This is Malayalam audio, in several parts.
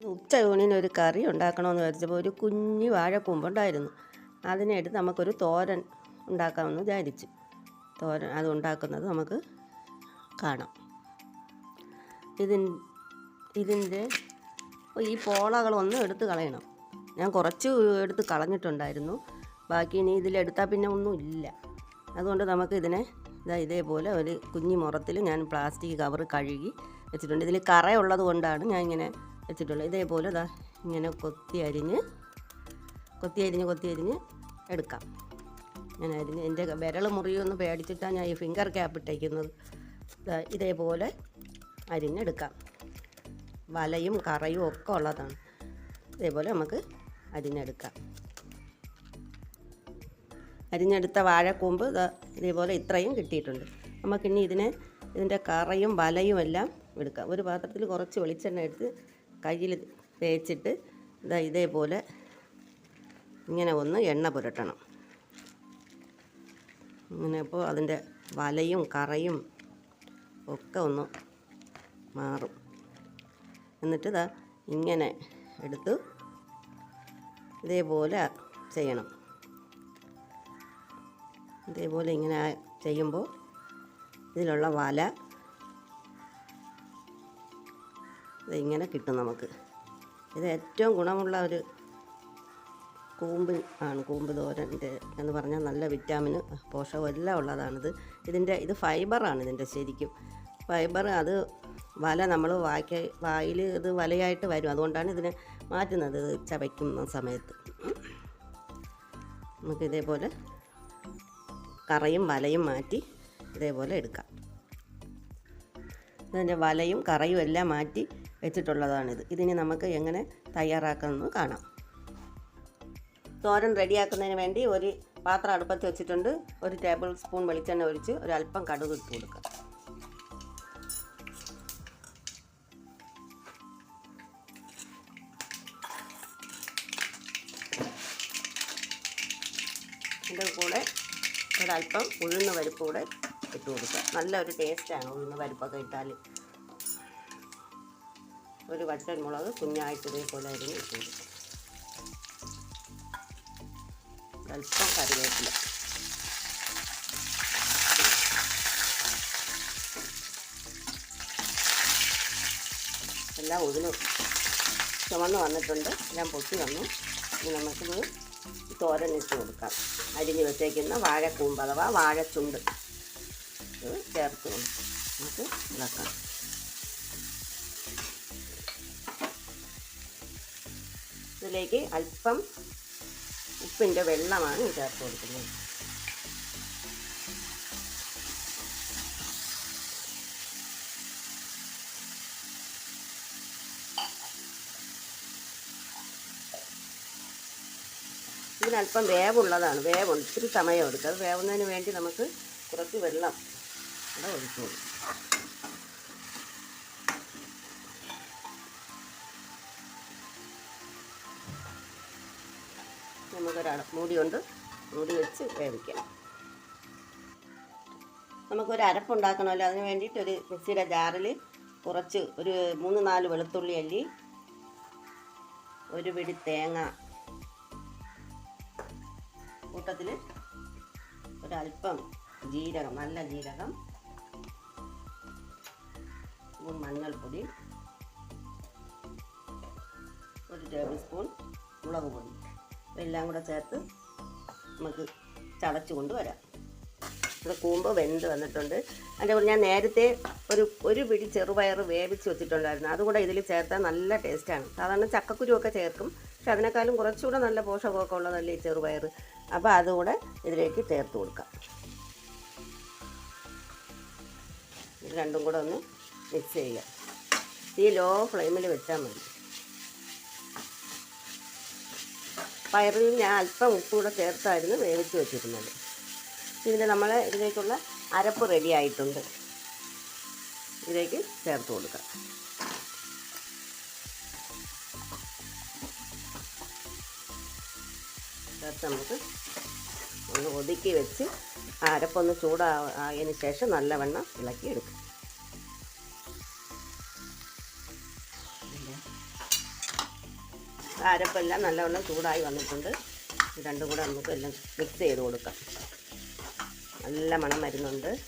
ഉച്ച ഊണിന് ഒരു കറി ഉണ്ടാക്കണമെന്ന് വിചാരിച്ചപ്പോൾ ഒരു കുഞ്ഞ് വാഴക്കൂമ്പുണ്ടായിരുന്നു അതിനെടുത്ത് നമുക്കൊരു തോരൻ ഉണ്ടാക്കാമെന്ന് വിചാരിച്ചു. തോരൻ അത് ഉണ്ടാക്കുന്നത് നമുക്ക് കാണാം. ഇതിൻ ഇതിന്റെ ഈ പോളകളൊന്നും എടുത്ത് കളയണം. ഞാൻ കുറച്ച് എടുത്ത് കളഞ്ഞിട്ടുണ്ടായിരുന്നു. ബാക്കി ഇനി ഇതിലെടുത്താൽ പിന്നെ ഒന്നും ഇല്ല. അതുകൊണ്ട് നമുക്ക് ഇതിനെ ഇതാ ഇതേപോലെ ഒരു കുഞ്ഞി മുറത്തിൽ ഞാൻ പ്ലാസ്റ്റിക് കവർ കഴുകി വെച്ചിട്ടുണ്ട്. ഇതിൽ കറയുള്ളത് കൊണ്ടാണ് ഞാൻ ഇങ്ങനെ വെച്ചിട്ടുള്ളത് ഇതേപോലെ ഇതാ ഇങ്ങനെ കൊത്തി അരിഞ്ഞ് കൊത്തി അരിഞ്ഞ് കൊത്തി അരിഞ്ഞ് എടുക്കാം. ഞാൻ അരിഞ്ഞ് എന്റെ വിരൽ മുറിയൊന്ന് പേടിച്ചിട്ടാണ് ഞാൻ ഈ ഫിംഗർ ക്യാപ്പ് ഇട്ടേക്കുന്നത്. ഇതേപോലെ അരിഞ്ഞെടുക്കാം. വലയും കറയും ഒക്കെ ഉള്ളതാണ്. ഇതേപോലെ നമുക്ക് അരിഞ്ഞെടുക്കാം. അരിഞ്ഞെടുത്ത വാഴക്കൂമ്പ് ഇതേപോലെ ഇത്രയും കിട്ടിയിട്ടുണ്ട്. നമുക്കിനി ഇതിനെ ഇതിന്റെ കറയും വലയും എല്ലാം എടുക്കാം. ഒരു പാത്രത്തിൽ കുറച്ച് വെളിച്ചെണ്ണ എടുത്ത് കയ്യിൽ തേച്ചിട്ട് ഇതാ ഇതേപോലെ ഇങ്ങനെ ഒന്ന് എണ്ണ പുരട്ടണം. ഇങ്ങനെ അപ്പോൾ അതിന്റെ വലയും കറയും ഒക്കെ ഒന്ന് മാറും. എന്നിട്ട് ഇതാ ഇങ്ങനെ എടുത്ത് ഇതേപോലെ ചെയ്യണം. ഇതേപോലെ ഇങ്ങനെ ചെയ്യുമ്പോൾ ഇതിലുള്ള വല ഇങ്ങനെ കിട്ടും നമുക്ക്. ഇത് ഏറ്റവും ഗുണമുള്ള ഒരു കൂമ്പ് ആണ്. കൂമ്പ് തോരന്റെ എന്ന് പറഞ്ഞാൽ നല്ല വിറ്റാമിന് പോഷകം എല്ലാം ഉള്ളതാണിത്. ഇതിന്റെ ഇത് ഫൈബറാണ് ഇതിന്റെ ശരിക്കും. ഫൈബർ അത് വല നമ്മൾ വായ്ക്ക വായിൽ ഇത് വലയായിട്ട് വരും. അതുകൊണ്ടാണ് ഇതിനെ മാറ്റുന്നത് ഇത് ചവയ്ക്കുന്ന സമയത്ത്. നമുക്ക് ഇതേപോലെ കറയും വലയും മാറ്റി ഇതേപോലെ എടുക്കാം. ഇതിന്റെ വലയും കറയും എല്ലാം മാറ്റി വെച്ചിട്ടുള്ളതാണിത്. ഇതിനി നമുക്ക് എങ്ങനെ തയ്യാറാക്കാമെന്ന് കാണാം. തോരൻ റെഡിയാക്കുന്നതിന് വേണ്ടി ഒരു പാത്രം അടുപ്പത്ത് വെച്ചിട്ടുണ്ട്. ഒരു ടേബിൾ സ്പൂൺ വെളിച്ചെണ്ണ ഒഴിച്ച് ഒരല്പം കടുക് ഇട്ട് കൊടുക്കാം. ഇതിന്റെ കൂടെ ഒരല്പം ഉഴുന്ന പരിപ്പ് കൂടെ ഇട്ട് കൊടുക്കുക നല്ലൊരു ടേസ്റ്റാണ് ഉഴുന്ന പരിപ്പൊക്കെ ഇട്ടാൽ ഒരു വറ്റൻ മുളക് കുഞ്ഞായിട്ട് ഇതേപോലെ അരിഞ്ഞ് ഇട്ട് അല്പം കറിവേപ്പില. എല്ലാം ഉഴുന്ന് ചുമന്ന് വന്നിട്ടുണ്ട്. എല്ലാം പൊട്ടി വന്നു. ഇനി നമുക്കിത് ഇട്ട് കൊടുക്കാം. അരിഞ്ഞ് വെച്ചേക്കുന്ന വാഴക്കൂമ്പ് അഥവാ വാഴച്ചുണ്ട്. ഇത് ചേർത്ത് നമുക്ക് ഇളക്കാം. ഇതിലേക്ക് അല്പം ഉപ്പിന്റെ വെള്ളമാണ് ചേർത്ത് കൊടുക്കുന്നത്. ഇതിനല്പം വേവുള്ളതാണ്. വേവുണ്ട്. ഇത്തിരി സമയം എടുക്കും. അത് വേവുന്നതിന് വേണ്ടി നമുക്ക് കുറച്ച് വെള്ളം അവിടെ ഒഴിച്ചു കൊടുക്കും. നമുക്കൊരു മൂടി കൊണ്ട് മൂടി വെച്ച് വേവിക്കാം നമുക്കൊരു അരപ്പുണ്ടാക്കണമല്ലോ. അതിന് വേണ്ടിയിട്ട് ഒരു മിക്സിയുടെ ജാറിൽ കുറച്ച് ഒരു മൂന്ന് നാല് വെളുത്തുള്ളി അല്ലി ഒരു പിടി തേങ്ങ കൂട്ടത്തിൽ ഒരല്പം ജീരകം നല്ല ജീരകം മഞ്ഞൾപ്പൊടി ഒരു ടേബിൾ സ്പൂൺ മുളക് പൊടി. എല്ലാം കൂടെ ചേർത്ത് നമുക്ക് ചതച്ച് കൊണ്ടുവരാം. ഇവിടെ കൂമ്പ് വെന്ത് വന്നിട്ടുണ്ട്. അതിന്റെ കൂടെ ഞാൻ നേരത്തെ ഒരു ഒരു പിടി ചെറുപയർ വേവിച്ച് വെച്ചിട്ടുണ്ടായിരുന്നു. അതുകൂടെ ഇതിൽ ചേർത്താൽ നല്ല ടേസ്റ്റാണ്. സാധാരണ ചക്കക്കുരുവൊക്കെ ചേർക്കും. പക്ഷെ അതിനേക്കാളും കുറച്ചുകൂടെ നല്ല പോഷകമൊക്കെ ഉള്ളതല്ലേ ഈ ചെറുപയർ? അപ്പോൾ അതുകൂടെ ഇതിലേക്ക് ചേർത്ത് കൊടുക്കാം. രണ്ടും കൂടെ ഒന്ന് മിക്സ് ചെയ്യുക. ഈ ലോ ഫ്ലെയിമിൽ വെച്ചാൽ മതി. പയറിൽ ഞാൻ അല്പം ഉപ്പ് ചേർത്തായിരുന്നു വേവിച്ച് വെച്ചിരുന്നത്. ഇതിന്റെ നമ്മൾ ഇതിലേക്കുള്ള അരപ്പ് റെഡി ആയിട്ടുണ്ട്. ഇതിലേക്ക് ചേർത്ത് കൊടുക്കാം. ചേർത്ത് നമുക്ക് ഒന്ന് ഒതുക്കി വെച്ച് ആ അരപ്പൊന്ന് ചൂടായതിന് ശേഷം നല്ലവണ്ണം ഇളക്കി എടുക്കും അരപ്പെല്ലാം നല്ലവണ്ണം ചൂടായി വന്നിട്ടുണ്ട്. രണ്ടും കൂടെ നമുക്ക് എല്ലാം മിക്സ് ചെയ്ത് കൊടുക്കാം. നല്ല മണം വരുന്നുണ്ട്.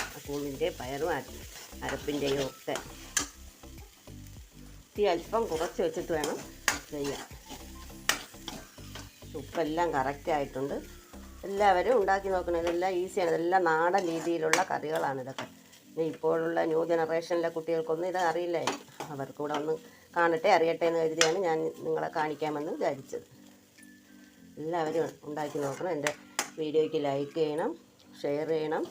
ആ കൂമ്പിന്റെ പയറും അര- അരപ്പിന്റെയും ഒക്കെ. തീ അല്പം കുറച്ച് വെച്ചിട്ട് വേണം ചെയ്യാൻ. ഉപ്പെല്ലാം കറക്റ്റായിട്ടുണ്ട് എല്ലാവരും ഉണ്ടാക്കി നോക്കണം. ഇതെല്ലാം ഈസിയാണ് ഇതെല്ലാം നാടൻ രീതിയിലുള്ള കറികളാണ് ഇതൊക്കെ. ഇപ്പോഴുള്ള ന്യൂ ജനറേഷനിലെ കുട്ടികൾക്കൊന്നും ഇത് അറിയില്ലേ. അവർക്കൂടെ ഒന്ന് കാണട്ടെ അറിയട്ടെ എന്ന് കരുതിയാണ് ഞാൻ നിങ്ങളെ കാണിക്കാമെന്ന് വിചാരിച്ചത്. എല്ലാവരും ഉണ്ടാക്കി നോക്കണം. എന്റെ വീഡിയോയ്ക്ക് ലൈക്ക് ചെയ്യണം ഷെയർ ചെയ്യണം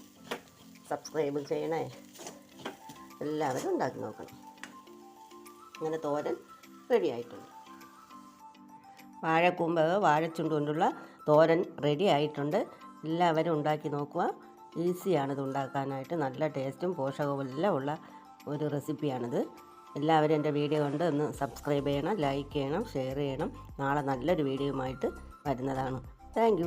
സബ്സ്ക്രൈബ് ചെയ്യണേ. എല്ലാവരും ഉണ്ടാക്കി നോക്കണം. അങ്ങനെ തോരൻ റെഡി ആയിട്ടുണ്ട്. വാഴക്കൂമ്പ് വാഴച്ചുണ്ട് കൊണ്ടുള്ള തോരൻ റെഡി ആയിട്ടുണ്ട്. എല്ലാവരും ഉണ്ടാക്കി നോക്കുക. ഈസിയാണിത് ഉണ്ടാക്കാനായിട്ട്. നല്ല ടേസ്റ്റും പോഷകവും എല്ലാം ഉള്ള ഒരു റെസിപ്പിയാണിത് എല്ലാവരും എന്റെ വീഡിയോ കണ്ട് ഒന്ന് സബ്സ്ക്രൈബ് ചെയ്യണം ലൈക്ക് ചെയ്യണം ഷെയർ ചെയ്യണം. നാളെ നല്ലൊരു വീഡിയോയുമായിട്ട് വരുന്നതാണ്. താങ്ക്